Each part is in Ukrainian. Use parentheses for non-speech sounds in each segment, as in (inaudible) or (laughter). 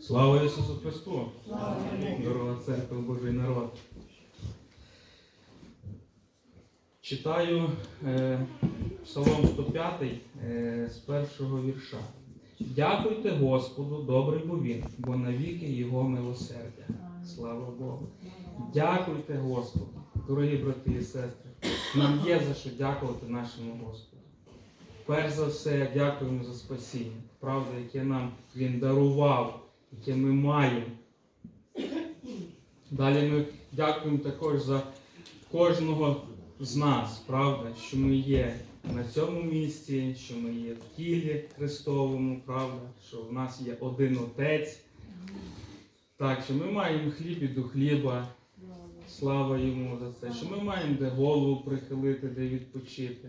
Слава Ісусу Христу! Дорога церква Божий народ. Читаю е, Псалом 105 е, з першого вірша. Дякуйте Господу, добрий бо він, бо навіки Його милосердя. Слава Богу. Дякуйте Господу, дорогі брати і сестри. Нам є за що дякувати нашому Господу. Перш за все, дякуємо за спасіння, правда, яке нам Він дарував, яке ми маємо. Далі ми дякуємо також за кожного з нас, правда, що ми є на цьому місці, що ми є в тілі Христовому, правда, що в нас є один Отець. Так, що ми маємо хліб і до хліба. Слава йому за це, що ми маємо де голову прихилити, де відпочити.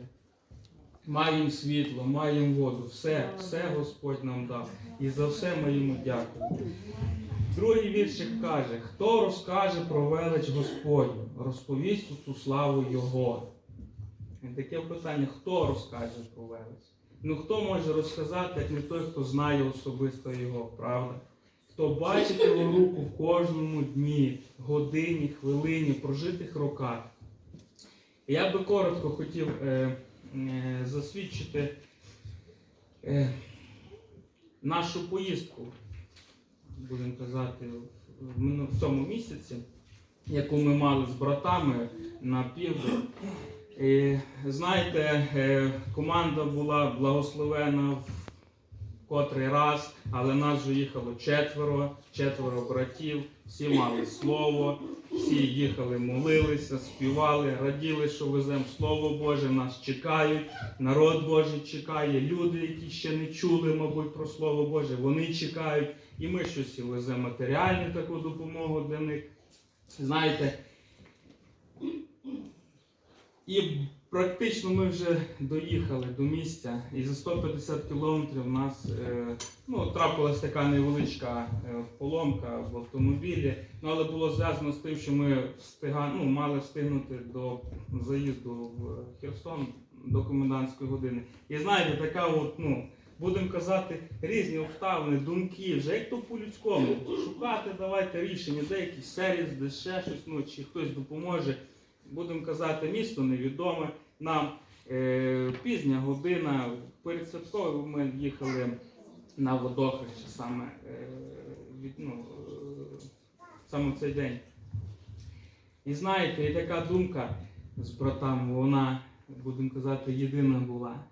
Маємо світло, маємо воду, все, все Господь нам дав. І за все ми йому дякуємо. Другий віршик каже, хто розкаже про велич Господню, розповість ту славу Його. І таке питання, хто розкаже про велич? Ну хто може розказати, як не той, хто знає особисто його, правда? Хто бачить його руку в кожному дні, годині, хвилині, прожитих роках. Я би коротко хотів е, засвідчити е, нашу поїздку, будемо казати, в, цьому місяці, яку ми мали з братами на південь. Знаєте, е, команда була благословена в котрий раз, але нас вже їхало четверо, четверо братів, всі мали слово, всі їхали, молилися, співали, раділи, що веземо Слово Боже, нас чекають, народ Божий чекає, люди, які ще не чули, мабуть, про Слово Боже, вони чекають, і ми щось веземо матеріальну таку допомогу для них. Знаєте, і практично ми вже доїхали до місця, і за 150 кілометрів у нас е, ну, трапилась така невеличка е, поломка в автомобілі. Ну, але було зв'язано з тим, що ми встига, ну, мали встигнути до заїзду в Херсон до комендантської години. І знаєте, така от, ну, будемо казати, різні обставини, думки, вже як то по-людському. Шукати, давайте рішення, де сервіс, де ще щось, ну, чи хтось допоможе будемо казати, місто невідоме нам. Е, пізня година. Перед святковою ми їхали на водохреща саме, е, ну, е, саме цей день. І знаєте, і така думка з братами, вона, будемо казати, єдина була.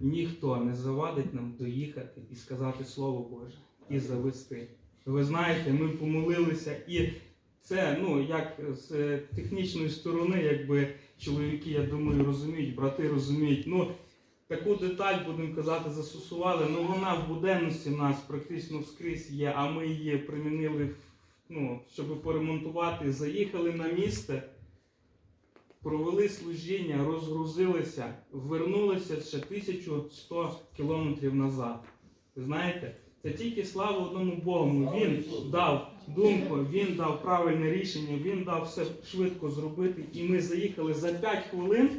Ніхто не завадить нам доїхати і сказати Слово Боже, і завести. Ви знаєте, ми помолилися і це, ну, як з технічної сторони, якби чоловіки, я думаю, розуміють, брати розуміють. Ну, таку деталь, будемо казати, застосували, ну вона в буденності в нас практично вскрізь є, а ми її примінили, ну, щоб поремонтувати. Заїхали на місце, провели служіння, розгрузилися, вернулися ще 1100 кілометрів назад. Ви знаєте? Це тільки слава одному Богу. Він дав думку, він дав правильне рішення, він дав все швидко зробити. І ми заїхали за 5 хвилин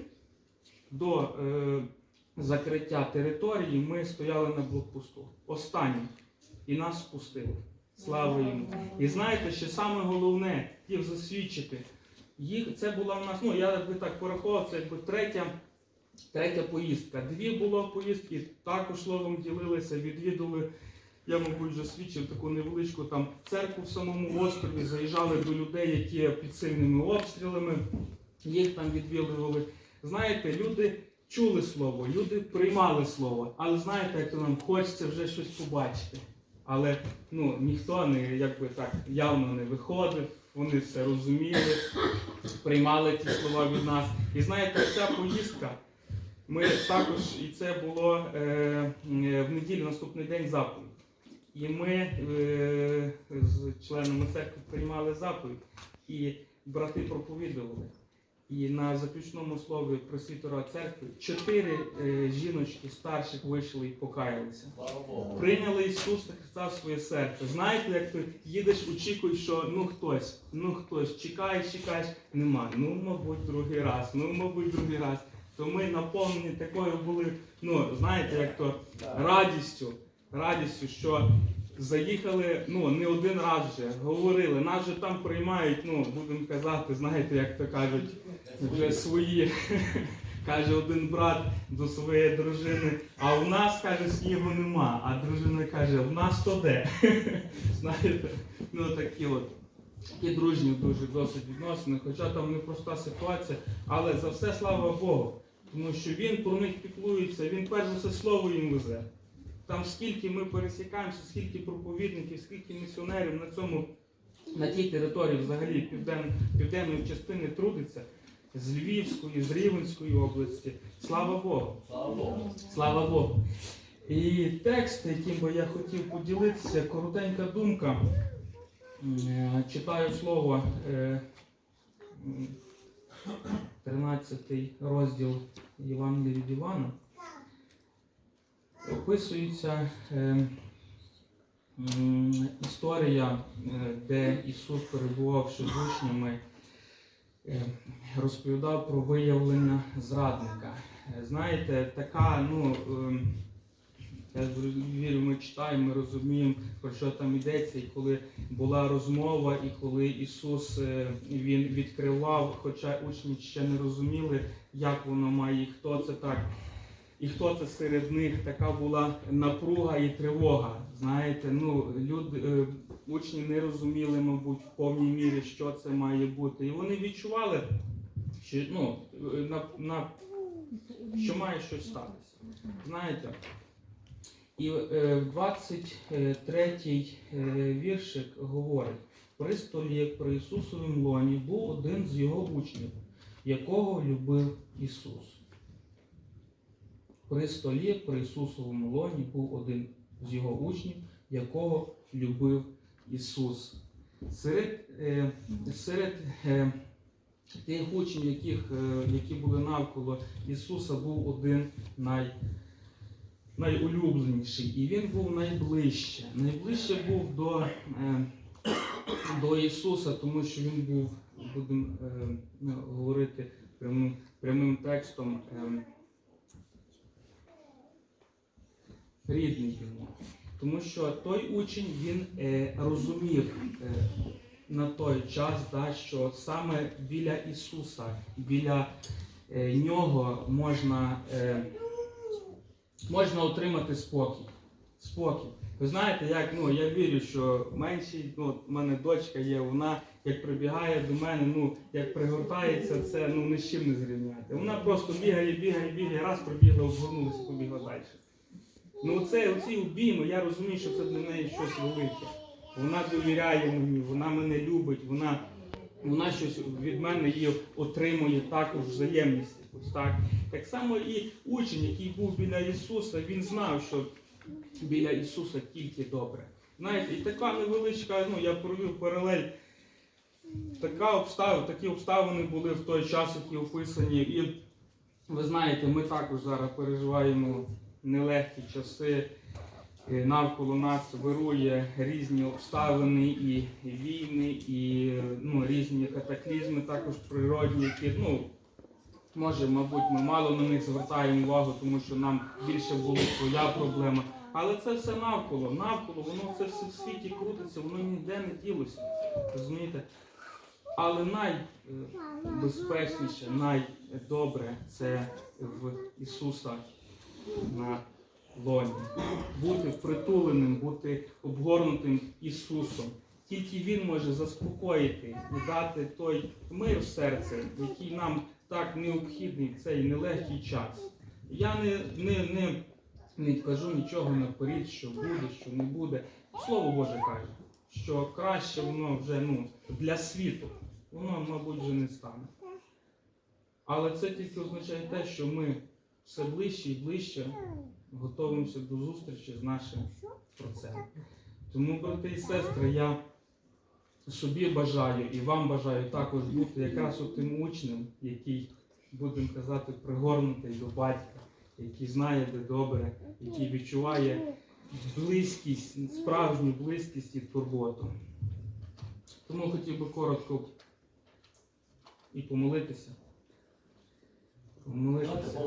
до е, закриття території. Ми стояли на блокпосту. Останній. І нас спустили. Слава йому. І знаєте, що саме головне, хотів засвідчити. Їх це була в нас, ну я би так порахував, це якби третя. Третя поїздка. Дві було поїздки, також словом ділилися, відвідали. Я, мабуть, вже свідчив таку невеличку там церкву в самому острові, заїжджали до людей, які під сильними обстрілами, їх там відвідували. Знаєте, люди чули слово, люди приймали слово, але знаєте, як то нам хочеться вже щось побачити. Але ну, ніхто не якби так явно не виходив, вони все розуміли, приймали ті слова від нас. І знаєте, ця поїздка. Ми також, і це було е, е, в неділю наступний день заповідь. І ми е, з членами церкви приймали заповідь, і брати проповідували. І на заключному слові пресвітера церкви чотири е, жіночки старших вийшли і покаялися. Прийняли Ісуса Христа в своє серце. Знаєте, як ти їдеш, очікуєш, що ну хтось, ну хтось, чекаєш, чекаєш, нема. Ну, мабуть, другий раз, ну, мабуть, другий раз. То ми наповнені такою були, ну, знаєте, як то радістю, радістю, що заїхали ну, не один раз вже, говорили, нас же там приймають, ну, будемо казати, знаєте, як то кажуть, вже свої. (laughs) Каже один брат до своєї дружини, а в нас, каже, снігу нема. А дружина каже, в нас то де. (laughs) Знаєте, ну такі от. Такі дружні дуже досить відносини, хоча там непроста ситуація, але за все слава Богу. Тому що він про них піклується, він перш за все слово їм везе. Там скільки ми пересікаємося, скільки проповідників, скільки місіонерів на цьому, на тій території взагалі півден, південної частини трудиться, з Львівської, з Рівненської області. Слава Богу! Слава Богу. Слава Богу. І текст, яким би я хотів поділитися, коротенька думка. Е, Читаю слово е, 13 розділ Євангелія від Івана. Описується е, історія, е, де Ісус, перебувавши з учнями, е, розповідав про виявлення зрадника. Знаєте, така, ну, ем, я вірю, ми читаємо, ми розуміємо, про що там йдеться, і коли була розмова, і коли Ісус Він відкривав, хоча учні ще не розуміли, як воно має, і хто це так. І хто це серед них така була напруга і тривога. Знаєте, ну люди, е, учні не розуміли, мабуть, в повній мірі, що це має бути. І вони відчували, що ну, е, на, на що має щось статися. Знаєте? І е, в 23-й е, віршик говорить: при столі при Ісусовім лоні був один з його учнів, якого любив Ісус. При столі при Ісусовому лоні був один з його учнів, якого любив Ісус. Серед, е, серед е, тих учнів, яких, е, які були навколо Ісуса, був один най, найулюбленіший. І він був найближче. Найближче був до, е, до Ісуса, тому що він був, будемо е, говорити прямим, прямим текстом, е, рідний йому. Тому що той учень він е, розумів е, на той час, да, що саме біля Ісуса, біля е, нього можна, е, можна отримати спокій. Спокій. Ви знаєте, як ну я вірю, що менший, ну в мене дочка є, вона як прибігає до мене, ну як пригортається, це ну ні з чим не зрівняти. Вона просто бігає, бігає, бігає, раз пробігла, обгорнулася, побігла далі. Ну оце, оці обійми, я розумію, що це для неї щось велике. Вона довіряє мені, вона мене любить, вона, вона щось від мене її отримує також взаємність. якусь, так. так само і учень, який був біля Ісуса, він знав, що біля Ісуса тільки добре. Знаєте, і така невеличка, ну я провів паралель. Така обстав, такі обставини були в той час, які описані. І ви знаєте, ми також зараз переживаємо нелегкі часи. Е, Навколо нас вирує різні обставини і війни, і ну, різні катаклізми, також природні, які ну, може, мабуть, ми мало на них звертаємо увагу, тому що нам більше була своя проблема. Але це все навколо, навколо, воно все в світі крутиться, воно ніде не ділося. Розумієте? Але найбезпечніше, найдобре це в Ісуса на лоні. Бути притуленим, бути обгорнутим Ісусом. Тільки Він може заспокоїти і дати той мир в серце, який нам так необхідний в цей нелегкий час. Я не, не, не, не кажу нічого наперед, що буде, що не буде. Слово Боже каже, що краще воно вже ну, для світу, воно, мабуть, вже не стане. Але це тільки означає те, що ми все ближче і ближче готуємося до зустрічі з нашим процем. Тому, брати і сестри, я собі бажаю і вам бажаю також бути якраз тим учнем, який, будемо казати, пригорнутий до батька, який знає, де добре, який відчуває близькість, справжню близькість і турботу. Тому хотів би коротко і помолитися. Помолимося.